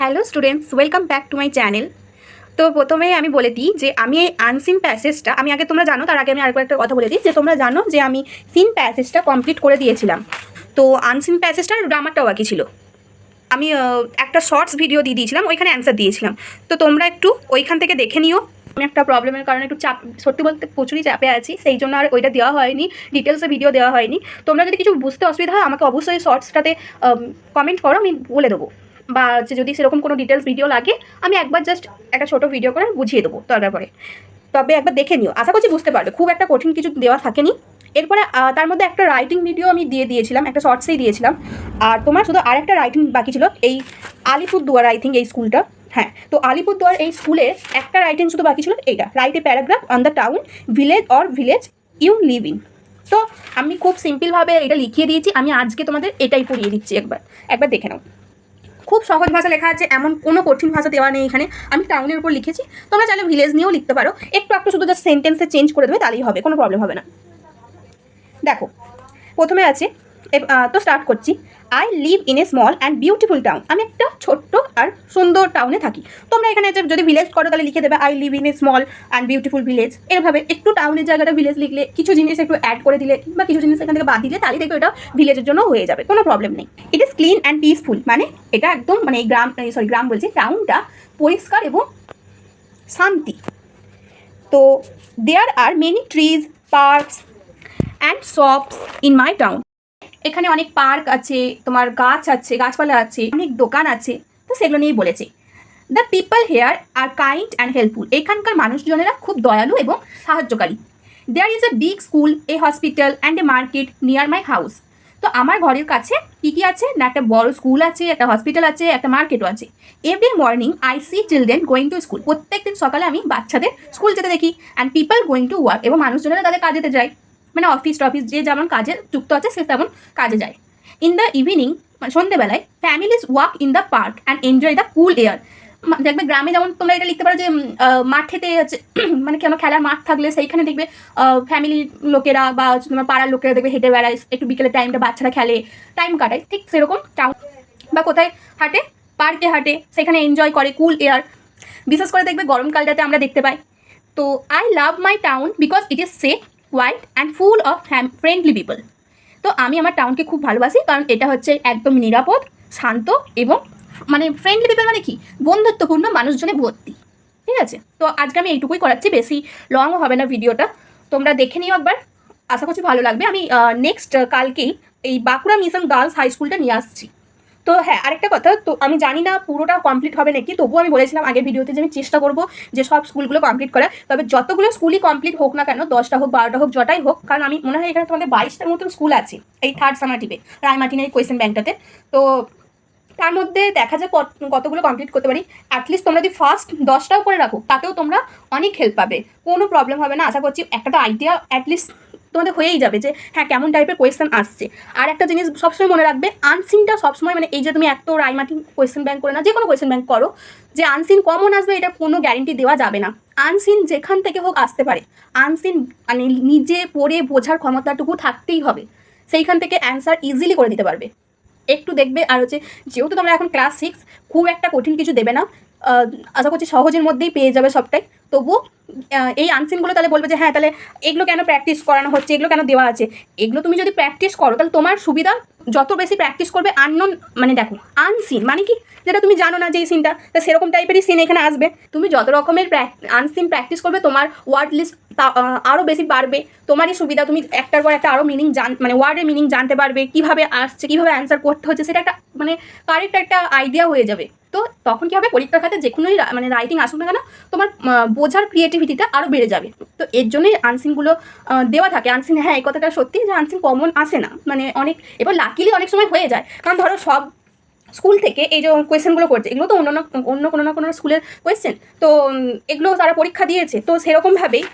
Hello students, welcome back to my channel. তো প্রথমে আমি বলে দিই যে আমি এই আনসিন প্যাসেজটা, আমি আগে তোমরা জানো, তার আগে আমি আরেকবার একটা কথা বলে দিই যে তোমরা জানো যে আমি সিন প্যাসেজটা কমপ্লিট করে দিয়েছিলাম। তো আনসিন প্যাসেজটার গ্রামারটাও বাকি ছিল। আমি একটা শর্টস ভিডিও দিয়ে দিয়েছিলাম, ওইখানে অ্যান্সার দিয়েছিলাম। তো তোমরা একটু ওইখান থেকে দেখে নিও। আমি একটা প্রবলেমের কারণে একটু চাপ, সত্যি বলতে প্রচুরই চাপে আছি, সেই জন্য আর ওইটা দেওয়া হয়নি ডিটেলসে ভিডিও দেওয়া হয়নি। তোমরা যদি কিছু বুঝতে অসুবিধা হয়, আমাকে অবশ্যই শর্টসটাতে কমেন্ট করো, আমি বলে দেবো। বা যে যদি সেরকম কোনো ডিটেলস ভিডিও লাগে, আমি একবার জাস্ট একটা ছোটো ভিডিও করে বুঝিয়ে দেবো দরকার পরে তবে একবার দেখে নিও। আশা করছি বুঝতে পারবে খুব একটা কঠিন কিছু দেওয়া থাকেনি। এরপরে তার মধ্যে একটা রাইটিং ভিডিও আমি দিয়ে দিয়েছিলাম, একটা শর্টসেই দিয়েছিলাম। আর তোমার শুধু আরেকটা রাইটিং বাকি ছিল, এই আলিপুরদুয়ার আই থিঙ্ক এই স্কুলটা হ্যাঁ তো আলিপুরদুয়ার এই স্কুলে একটা রাইটিং শুধু বাকি ছিল, এইটা। Write a paragraph on the town village or village you live in তো আমি খুব সিম্পলভাবে এটা লিখিয়ে দিয়েছি। আমি আজকে তোমাদের এটাই পড়িয়ে দিচ্ছি একবার। একবার দেখে নাও। খুব সহজ ভাষা লেখা আছে, এমন কোনো কঠিন ভাষা দেওয়া নেই এখানে। আমি টাউনের উপর লিখেছি। তোমরা চাইলে ভিলেজ নিয়েও লিখতে পারো। একটু একটু শুধু জাস্ট সেন্টেন্সে চেঞ্জ করে দেবে, তাহলেই হবে, কোনো প্রবলেম হবে না। দেখো, প্রথমে আছে তো স্টার্ট করছি। I live in a small and beautiful town আমি একটা ছোট্ট আর সুন্দর টাউনে থাকি। তোমরা এখানে যদি ভিলেজ করো, তাহলে লিখে দেবে I live in a small and beautiful village এভাবে একটু টাউনের জায়গাটা ভিলেজ লিখলে, কিছু জিনিস একটু অ্যাড করে দিলে, বা কিছু জিনিস এখান থেকে বাদ দিলে, তাহলে দেখবে এটা ভিলেজের জন্য হয়ে যাবে, কোনো প্রবলেম নেই। It is clean and peaceful মানে এটা একদম মানে এই গ্রাম সরি গ্রাম বলছি টাউনটা পরিষ্কার এবং শান্তি। তো there are many trees parks and shops in my town এখানে অনেক পার্ক আছে, তোমার গাছ আছে, গাছপালা আছে, অনেক দোকান আছে। তো সেগুলো নিয়েই বলেছে। The people here are kind and helpful এখানকার মানুষজনেরা খুব দয়ালু এবং সাহায্যকারী। There is a big school a hospital and a market near my house তো আমার ঘরের কাছে কী কী আছে? না, একটা বড় স্কুল আছে, একটা হসপিটাল আছে, একটা মার্কেটও আছে। Every morning I see children going to school প্রত্যেকদিন সকালে আমি বাচ্চাদের স্কুল যেতে দেখি and people going to work এবং মানুষজনেরা তাদের কাজেতে যায়। মানে অফিস টফিস যে যেমন কাজে যুক্ত আছে, সে তেমন কাজে যায়। ইন দ্য ইভিনিং সন্ধ্যেবেলায় families walk in the park and enjoy the cool air দেখবে গ্রামে যেমন তোমরা এটা লিখতে পারো যে মাঠেতে হচ্ছে মানে কেন খেলার মাঠ থাকলে সেইখানে দেখবে ফ্যামিলির লোকেরা বা হচ্ছে তোমার পাড়ার লোকেরা দেখবে হেঁটে বেড়ায়, একটু বিকেলের টাইমটা বাচ্চারা খেলে টাইম কাটায়, ঠিক সেরকম টাউন বা কোথায় হাঁটে পার্কে হাঁটে, সেখানে এনজয় করে কুল এয়ার বিশেষ করে দেখবে গরমকালটাতে আমরা দেখতে পাই। তো I love my town because it is safe white and full of friendly people তো আমি আমার টাউনকে খুব ভালোবাসি, কারণ এটা হচ্ছে একদম নিরাপদ, শান্ত এবং মানে ফ্রেন্ডলি পিপল মানে কি? বন্ধুত্বপূর্ণ মানুষজনে ভর্তি। ঠিক আছে? তো আজকে আমি এইটুকুই করাচ্ছি, বেশি লংও হবে না ভিডিওটা। তোমরা দেখে নিও একবার। আশা করছি ভালো লাগবে। আমি নেক্সট কালকেই এই বাঁকুড়া মিশন গার্লস হাই স্কুলটা নিয়ে আসছি। তো হ্যাঁ আরেকটা কথা, তো আমি জানি না পুরোটা কমপ্লিট হবে নাকি, তবুও আমি বলেছিলাম আগের ভিডিওতে যে আমি চেষ্টা করব যে সব স্কুলগুলো কমপ্লিট করা তবে যতগুলো স্কুলই কমপ্লিট হোক না কেন, দশটা হোক, বারোটা হোক, যটাই হোক, কারণ আমি মনে হয় এখানে তোমাদের বাইশটার মতন স্কুল আছে, এই থার্ড সামাটিভে রায়মার্টিনের কোয়েশ্চেন ব্যাংকটাতে তো তার মধ্যে দেখা যায় কত- কতগুলো কমপ্লিট করতে পারি। অ্যাটলিস্ট তোমরা যদি ফার্স্ট দশটাও করে রাখো, তাতেও তোমরা অনেক হেল্প পাবে। কোনো প্রবলেম হবে না। আশা করছি একটা তো আইডিয়া অ্যাটলিস্ট তোমাদের হয়েই যাবে যে হ্যাঁ কেমন টাইপের কোয়েশ্চেন আসছে। আর একটা জিনিস সবসময় মনে রাখবে আনসিনটা সবসময় মানে এই যে তুমি এত রাইমাটি কোয়েশ্চেন ব্যাংক করে না যে কোনো কোয়েশ্চেন ব্যাংক করো, যে আনসিন কমন আসবে, এটা কোনো গ্যারেন্টি দেওয়া যাবে না। আনসিন যেখান থেকে হোক আসতে পারে। আনসিন মানে নিজে পড়ে বোঝার ক্ষমতাটুকু থাকতেই হবে। সেইখান থেকে অ্যান্সার ইজিলি করে দিতে পারবে। একটু দেখবে আর হচ্ছে, যেহেতু তোমরা এখন ক্লাস সিক্স খুব একটা কঠিন কিছু দেবে না। আশা করছি সহজের মধ্যেই পেয়ে যাবে সবটাই। তবুও এই আনসিনগুলো তাহলে বলবে যে হ্যাঁ তাহলে এগুলো কেন প্র্যাকটিস করানো হচ্ছে? এগুলো কেন দেওয়া আছে? এগুলো তুমি যদি প্র্যাকটিস করো, তাহলে তোমার সুবিধা যত বেশি প্র্যাকটিস করবে আননোন মানে দেখো আনসিন মানে কি? যেটা তুমি জানো না যে এই সিনটা তা সেরকম টাইপেরই সিন এখানে আসবে। তুমি যত রকমের আনসিন প্র্যাকটিস করবে, তোমার ওয়ার্ড লিস্ট তা আরও বেশি বাড়বে। তোমারই সুবিধা, তুমি একটার পর একটা আরও মিনিং জান মানে ওয়ার্ডের মিনিং জানতে পারবে, কীভাবে আসছে, কীভাবে অ্যান্সার করতে হচ্ছে, সেটা একটা মানে কারেক্ট একটা আইডিয়া হয়ে যাবে। তো তখন কি হবে? পরীক্ষার খাতে যে কোনোই মানে রাইটিং আসুক না কেন, তোমার বোঝার ক্রিয়েটিভিটিটা আরও বেড়ে যাবে। তো এর জন্যই আনসিনগুলো দেওয়া থাকে। আনসিন হ্যাঁ এই কথাটা সত্যি যে আনসিন কমন আসে না। মানে অনেক, এবার লাকিলি অনেক সময় হয়ে যায়। কারণ ধরো সব স্কুল থেকে এই যে কোয়েশ্চেনগুলো করছে, এগুলো তো অন্য অন্য কোনো না কোনো স্কুলের কোয়েশ্চেন তো এগুলো তারা পরীক্ষা দিয়েছে। তো সেরকমভাবেই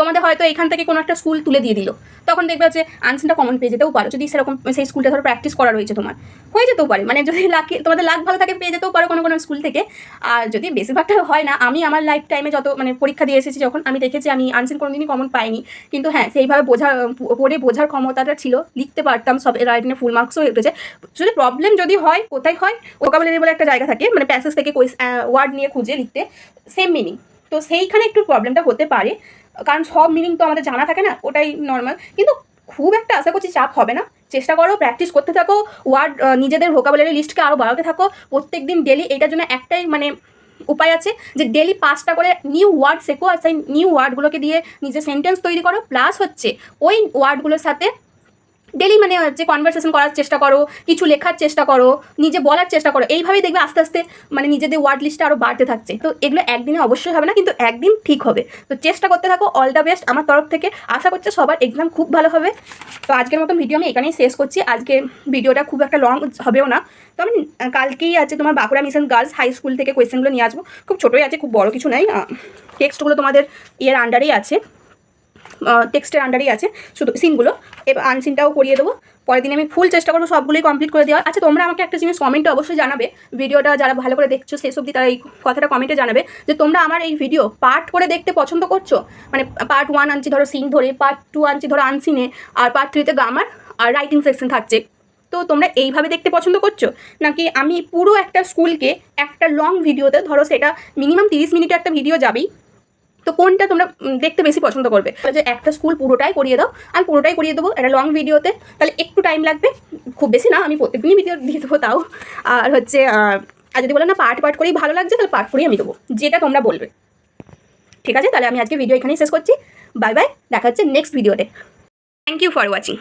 তোমাদের হয়তো এখান থেকে কোনো একটা স্কুল তুলে দিয়ে দিল। তখন দেখবে যে আনসারটা কমন পেয়ে যেতেও পারো। যদি সেরকম সেই স্কুলটা ধরো প্র্যাকটিস করা রয়েছে তোমার, হয়ে যেতেও পারে। মানে যদি লাকি তোমাদের লাক ভালো থাকে পেয়ে যেতেও পারো কোনো কোনো স্কুল থেকে। আর যদি বেশিরভাগটা হয় না, আমি আমার লাইফ টাইমে যত মানে পরীক্ষা দিয়ে এসেছি, যখন আমি দেখেছি আমি আনসিন কোনোদিনই কমন পাইনি। কিন্তু হ্যাঁ সেইভাবে বোঝা, পড়ে বোঝার ক্ষমতাটা ছিল, লিখতে পারতাম, সব রাইটিংয়ে ফুল মার্কসও উঠেছে। যদি প্রবলেম যদি হয়, কোথায় হয় ওকাবুলারি বলে একটা জায়গা থাকে মানে প্যাসেজ থেকে ওয়ার্ড নিয়ে খুঁজে লিখতে সেম মিনিং তো সেইখানে একটু প্রবলেমটা হতে পারে। কারণ সব মিনিং তো আমাদের জানা থাকে না, ওটাই নর্মাল কিন্তু খুব একটা আশা করছি চাপ হবে না। চেষ্টা করো প্র্যাকটিস করতে থাকো ওয়ার্ড নিজেদের ভোকাবুলারি লিস্টকে আরও বাড়াতে থাকো। প্রত্যেক দিন ডেলি এটার জন্য একটাই মানে উপায় আছে যে ডেলি পাঁচটা করে নিউ ওয়ার্ড শেখো আর সেই নিউ ওয়ার্ডগুলোকে দিয়ে নিজের সেন্টেন্স তৈরি করো। প্লাস হচ্ছে ওই ওয়ার্ডগুলোর সাথে ডেলি মানে হচ্ছে কনভারসেশন করার চেষ্টা করো, কিছু লেখার চেষ্টা করো, নিজে বলার চেষ্টা করো, এইভাবেই দেখবে আস্তে আস্তে মানে নিজেদের ওয়ার্ড লিস্টটা আরও বাড়তে থাকছে। তো এগুলো একদিনে অবশ্যই হবে না, কিন্তু একদিন ঠিক হবে। তো চেষ্টা করতে থাকো অল দ্য বেস্ট আমার তরফ থেকে। আশা করছি সবার এক্সাম খুব ভালো হবে। তো আজকের মতন ভিডিও আমি এখানেই শেষ করছি। আজকে ভিডিওটা খুব একটা লং হবেও না। তো আমি কালকেই আছে তোমার Bankura mission girls high school থেকে কোয়েশ্চেনগুলো নিয়ে আসব। খুব ছোটোই আছে, খুব বড় কিছু নাই। টেক্সটগুলো তোমাদের ইয়ের আন্ডারেই আছে। টেক্সটের আন্ডারেই আছে। শুধু সিনগুলো এবার আনসিনটাও করিয়ে দেবো। পরের দিন আমি ফুল চেষ্টা করব সবগুলোই কমপ্লিট করে দেওয়া আচ্ছা তোমরা আমাকে একটা জিনিস কমেন্টে অবশ্যই জানাবে। ভিডিওটা যারা ভালো করে দেখছ, শেষ অবধি তারা এই কথাটা কমেন্টে জানাবে যে, তোমরা আমার এই ভিডিও পার্ট করে দেখতে পছন্দ করছ? মানে পার্ট ওয়ান আনছি ধরো সিন ধরে পার্ট টু আনছি ধরো আনসিনে আর পার্ট থ্রিতে গ্রামার আর রাইটিং সেকশন থাকছে। তো তোমরা এইভাবে দেখতে পছন্দ করছ? নাকি আমি পুরো একটা স্কুলকে একটা লং ভিডিওতে ধরো সেটা মিনিমাম তিরিশ মিনিটের একটা ভিডিও যাবেই। তো কোনটা তোমরা দেখতে বেশি পছন্দ করবে? যে একটা স্কুল পুরোটাই করিয়ে দাও, আমি পুরোটাই করিয়ে দেবো একটা লং ভিডিওতে তাহলে একটু টাইম লাগবে। খুব বেশি না, আমি প্রত্যেকদিনই ভিডিও দিয়ে দেবো তাও। আর হচ্ছে আর যদি বলো না পার্ট পার্ট করেই ভালো লাগছে, তাহলে পার্ট করেই আমি দেবো, যেটা তোমরা বলবে। ঠিক আছে? তাহলে আমি আজকে ভিডিও এখানেই শেষ করছি। বাই বাই দেখা হচ্ছে নেক্সট ভিডিওতে থ্যাংক ইউ ফর ওয়াচিং